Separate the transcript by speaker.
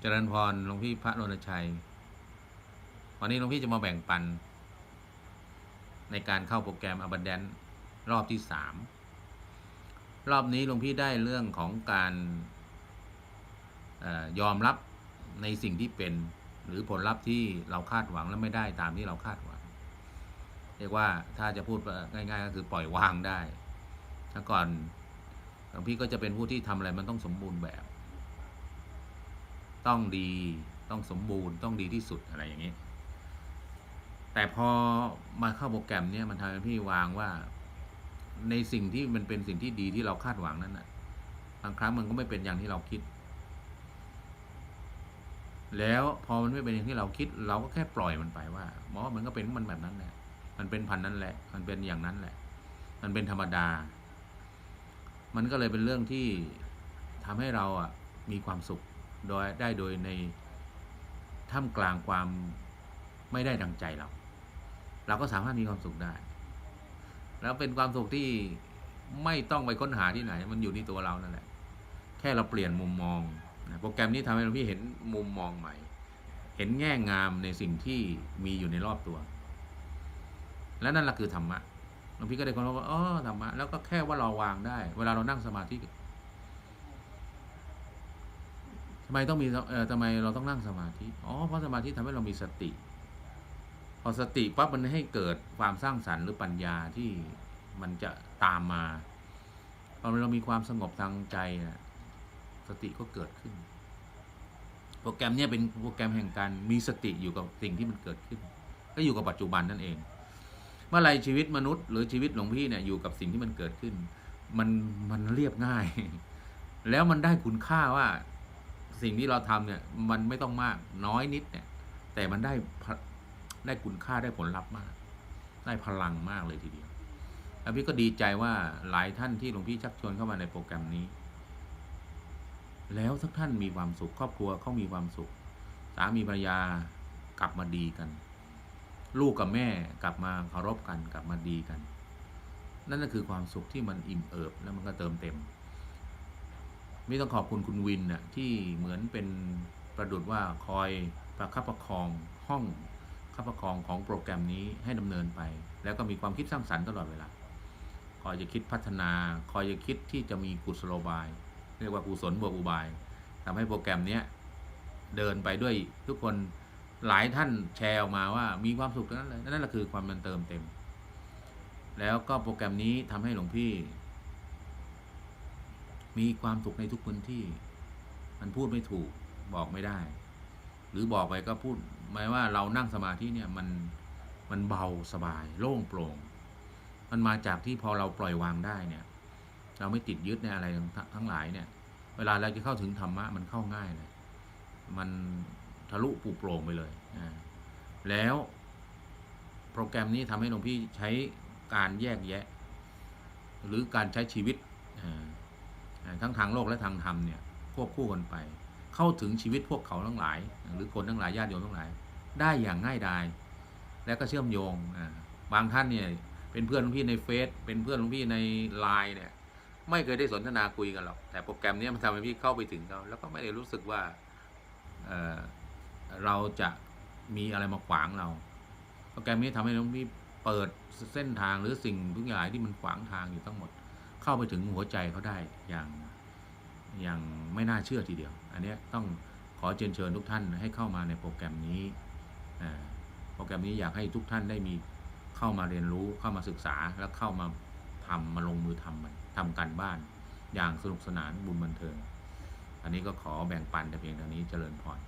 Speaker 1: เจริญพรหลวงพี่พระรณชัย วันนี้หลวงพี่จะมาแบ่งปัน ในการเข้าโปรแกรม Abundant รอบที่สามรอบนี้หลวงพี่ได้เรื่องของการออยอมรับในสิ่งที่เป็น หรือผลลัพธ์ที่เราคาดหวังและไม่ได้ตามที่เราคาดหวัง เรียกว่าถ้าจะพูดง่าย ๆ ก็คือปล่อยวางได้ถ้าก่อนหลวงพี่ก็จะเป็นผู้ที่ทำอะไรมันต้องสมบูรณ์แบบ ต้องดีต้องสมบูรณ์ต้องดีที่สุดอะไรอย่างนี้ แต่พอมาเข้าโปรแกรมเนี้ยมันทำให้พี่วางว่าในสิ่งที่มันเป็นสิ่งที่ดีที่เราคาดหวังนั้นนะบางครั้งมันก็ไม่เป็นอย่างที่เราคิด แล้วพอมันไม่เป็นอย่างที่เราคิด เราก็แค่ปล่อยมันไปว่าหมอมันก็เป็นมันแบบนั้นแหละ มันเป็นพันนั้นแหละ มันเป็นอย่างนั้นแหละ มันเป็นธรรมดา มันก็เลยเป็นเรื่องที่ทำให้เราอะมีความสุข โดยได้โดยในท่ามกลางความไม่ได้ดังใจเรา เราก็สามารถมีความสุขได้ แล้วเป็นความสุขที่ไม่ต้องไปค้นหาที่ไหน มันอยู่ที่ตัวเรานั่นแหละ แค่เราเปลี่ยนมุมมองนะโปรแกรมนี้ทำให้เราพี่เห็นมุมมองใหม่ เห็นแง่งามในสิ่งที่มีอยู่ในรอบตัว และนั่นแหละคือธรรมะหลวงพี่ก็ได้คนรู้ว่าอ๋อธรรมะแล้วก็แค่ว่าเราวางได้ เวลาเรานั่งสมาธิ ทำไมต้องมีเอ่อทำไมเราต้องนั่งสมาธิ อ๋อ เพราะสมาธิทำให้เรามีสติ พอสติปั๊บมันให้เกิดความสร้างสรรค์หรือปัญญาที่มันจะตามมา พอเรามีความสงบทางใจนะสติก็เกิดขึ้น โปรแกรมเนี้ยเป็นโปรแกรมแห่งการมีสติอยู่กับสิ่งที่มันเกิดขึ้น ก็อยู่กับปัจจุบันนั่นเอง เมื่อไรชีวิตมนุษย์ หรือชีวิตหลวงพี่เนี่ยอยู่กับสิ่งที่มันเกิดขึ้น มันมันเรียบง่าย แล้วมันได้คุณค่าว่า สิ่งที่เราทำเนี่ยมันไม่ต้องมากน้อยนิดเนี่ย แต่มันได้ได้คุณค่าได้ผลลัพธ์มาก ได้พลังมากเลยทีเดียวแล้วพี่ก็ดีใจว่าหลายท่านที่หลวงพี่ชักชวนเข้ามาในโปรแกรมนี้ แล้วทุกท่านมีความสุขครอบครัวเขามีความสุข สามีภรรยากลับมาดีกัน ลูกกับแม่กลับมาเคารพกันกลับมาดีกัน นั่นก็คือความสุขที่มันอิ่มเอิบแล้วมันก็เติมเต็ม ไม่ต้องขอบคุณคุณวินน่ะที่เหมือนเป็นประดุดว่าคอยประคับประคองห้องคับประคองของโปรแกรมนี้ให้ดำเนินไป แล้วก็มีความคิดสร้างสรรค์ตลอดเวลาคอยจะคิดพัฒนาคอยจะคิดที่จะมีกุศโลบาย เรียกว่ากุศลบวกอุบายทำให้โปรแกรมเนี้ยเดินไปด้วยทุกคนหลายท่านแชร์ออกมาว่ามีความสุขกันั้นเลยนั่นแหละคือความมันเติมเต็ม แล้วก็โปรแกรมนี้ทำให้หลวงพี่ มีความสุขในทุกพื้นที่ มันพูดไม่ถูกบอกไม่ได้ หรือบอกไปก็พูดหมายว่าเรานั่งสมาธิเนี่ยมันมันเบาสบาย โล่งโปร่ง มันมาจากที่พอเราปล่อยวางได้เนี่ย เราไม่ติดยึดในอะไรทั้งหลายเนี่ย เวลาเราจะเข้าถึงธรรมะมันเข้าง่ายเลย มันทะลุปลุโปร่งไปเลยแล้วโปรแกรมนี้ทำให้หลวงพี่ใช้การแยกแยะ หรือการใช้ชีวิตอ ทั้งทางโลกและทางธรรมเนี่ยควบคู่กันไป เข้าถึงชีวิตพวกเขาทั้งหลาย หรือคนทั้งหลายญาติโยมทั้งหลาย ได้อย่างง่ายดาย และก็เชื่อมโยงบางท่านเนี่ยเป็นเพื่อนหลวงพี่ในเฟซเป็นเพื่อนหลวงพี่ในไลน์เนี่ยไม่เคยได้สนทนาคุยกันหรอก แต่โปรแกรมนี้มันทำให้พี่เข้าไปถึงเขาแล้วก็ไม่ได้รู้สึกว่าเเราจะมีอะไรมาขวางเรา โปรแกรมนี้ทำให้หลวงพี่เปิดเส้นทางหรือสิ่งทุกอย่างที่มันขวางทางอยู่ทั้งหมด เข้าไปถึงหัวใจเขาได้อย่างอย่างไม่น่าเชื่อทีเดียว อันนี้ต้องขอเชิญเชิญทุกท่านให้เข้ามาในโปรแกรมนี้ โปรแกรมนี้อยากให้ทุกท่านได้มีเข้ามาเรียนรู้เข้ามาศึกษาแล้วเข้ามาทำมาลงมือทำมันทำการบ้าน อย่างสนุกสนานบุญบันเทิง อันนี้ก็ขอแบ่งปันแต่เพียงเท่านี้เจริญพร